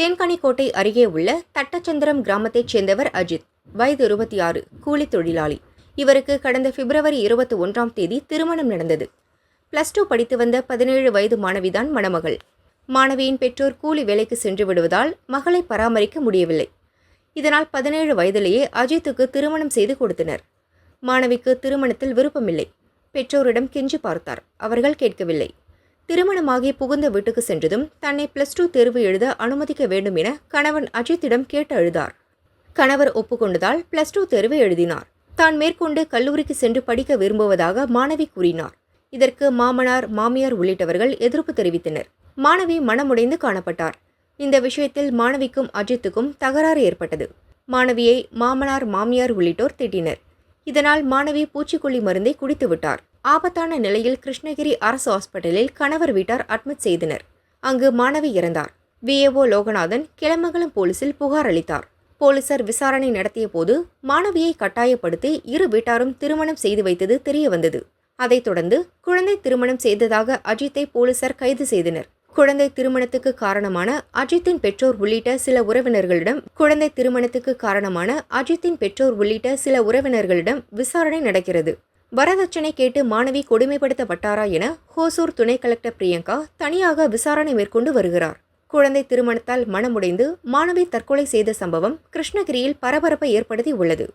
தேன்கனிக்கோட்டை அருகே உள்ள தட்டச்சந்திரம் கிராமத்தைச் சேர்ந்தவர் அஜித். வயது இருபத்தி ஆறு கூலி தொழிலாளி. இவருக்கு கடந்த பிப்ரவரி இருபத்தி ஒன்றாம் தேதி திருமணம் நடந்தது. பிளஸ் டூ படித்து வந்த பதினேழு வயது மாணவிதான் மணமகள். மாணவியின் பெற்றோர் கூலி வேலைக்கு சென்று விடுவதால் மகளை பராமரிக்க முடியவில்லை. இதனால் பதினேழு வயதிலேயே அஜித்துக்கு திருமணம் செய்து கொடுத்தனர். மாணவிக்கு திருமணத்தில் விருப்பமில்லை. பெற்றோரிடம் கெஞ்சி பார்த்தார். அவர்கள் கேட்கவில்லை. திருமணமாகி புகுந்த வீட்டுக்கு சென்றதும் தன்னை பிளஸ் டூ தேர்வு எழுத அனுமதிக்க வேண்டும் என கணவன் அஜித்திடம் கேட்டு அழுதார். கணவர் ஒப்புக்கொண்டதால் பிளஸ் டூ தேர்வு எழுதினார். தான் மேற்கொண்டு கல்லூரிக்கு சென்று படிக்க விரும்புவதாக மாணவி கூறினார். இதற்கு மாமனார் மாமியார் உள்ளிட்டவர்கள் எதிர்ப்பு தெரிவித்தனர். மாணவி மனமுடைந்து காணப்பட்டார். இந்த விஷயத்தில் மாணவிக்கும் அஜித்துக்கும் தகராறு ஏற்பட்டது. மாணவியை மாமனார் மாமியார் உள்ளிட்டோர் திட்டினர். இதனால் மாணவி பூச்சிக்கொல்லி மருந்தை குடித்துவிட்டார். ஆபத்தான நிலையில் கிருஷ்ணகிரி அரசு ஹாஸ்பிட்டலில் கணவர் வீட்டார் அட்மிட் செய்தனர். அங்கு மாணவி இறந்தார். விஏஓ லோகநாதன் கிளமங்கலம் போலீசில் புகார் அளித்தார். போலீசார் விசாரணை நடத்திய போது மாணவியை கட்டாயப்படுத்தி இரு வீட்டாரும் திருமணம் செய்து வைத்தது தெரியவந்தது அதைத் தொடர்ந்து குழந்தை திருமணம் செய்ததாக அஜித்தை போலீசார் கைது செய்தனர். குழந்தை திருமணத்துக்கு காரணமான அஜித்தின் பெற்றோர் உள்ளிட்ட சில உறவினர்களிடம் குழந்தை திருமணத்துக்கு காரணமான அஜித்தின் பெற்றோர் உள்ளிட்ட சில உறவினர்களிடம் விசாரணை நடக்கிறது. வரதட்சணை கேட்டு மாணவி கொடுமைப்படுத்தப்பட்டாரா என ஹோசூர் துணை கலெக்டர் பிரியங்கா தனியாக விசாரணை மேற்கொண்டு வருகிறார். குழந்தை திருமணத்தால் மனமுடைந்து மாணவி தற்கொலை செய்த சம்பவம் கிருஷ்ணகிரியில் பரபரப்பை ஏற்படுத்தி உள்ளது.